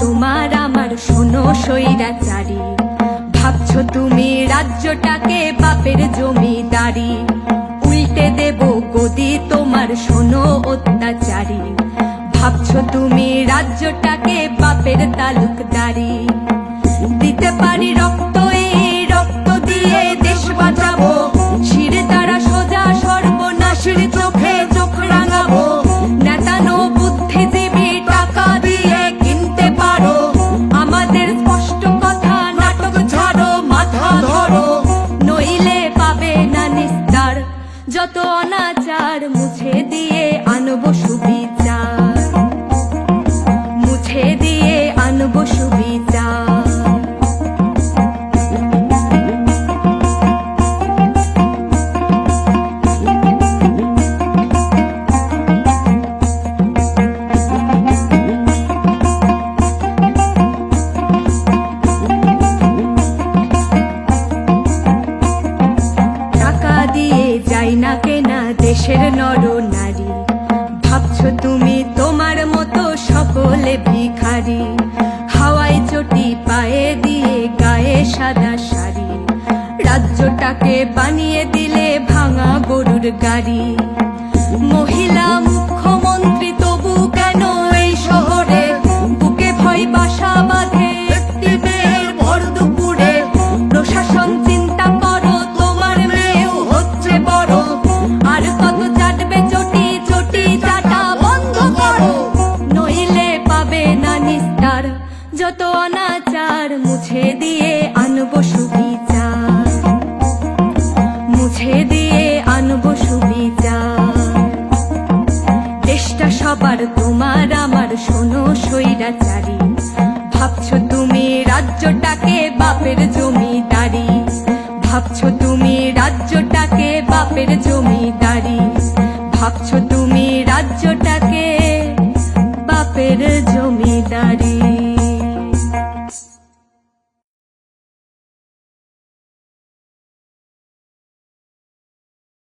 তোমার আমার শোনো সৈরাচারি ভাবছ তুমি রাজ্যটাকে বাপের জমিদারি। গদি তোমার শোনো অত্যাচারী, ভাবছ তুমি রাজ্যটাকে বাপের তালুকদারি। দিতে পারি রক্ত, এই রক্ত দিয়ে দেশ বাঁচাবো তারা সোজা সর্বনাশের চোখে চোখ রাঙাবো। নেতানো বুদ্ধিজীবী টাকা দিয়ে কিনতে পারো, আমাদের স্পষ্ট কথা নাটক ছাড়ো, মাথা ধরো, নইলে পাবে না নিস্তার। যত অনাচার মুছে দিয়ে আনব সুবিচার যাই না কেনা দেশের নর নারী। ভাবছ তুমি তোমার মতো সকলে ভিখারি। হাওয়ায় চটি পায়ে দিয়ে গায়ে সাদা শাড়ি। রাজ্যটাকে বানিয়ে দিলে ভাঙা গরুর গাড়ি। যত অনাচার মুছে দিয়ে আনব সুবিচার। মুছে দিয়ে আনব সুবিচার। দেশটা সবার তোমার, আমার শোনো সৈরাচারী ভাবছ তুমি রাজ্যটাকে বাপের জমিদারি। ভাবছ তুমি রাজ্যটাকে বাপের জমিদারি। ভাবছ তুমি রাজ্যটাকে বাপের জমিদারি।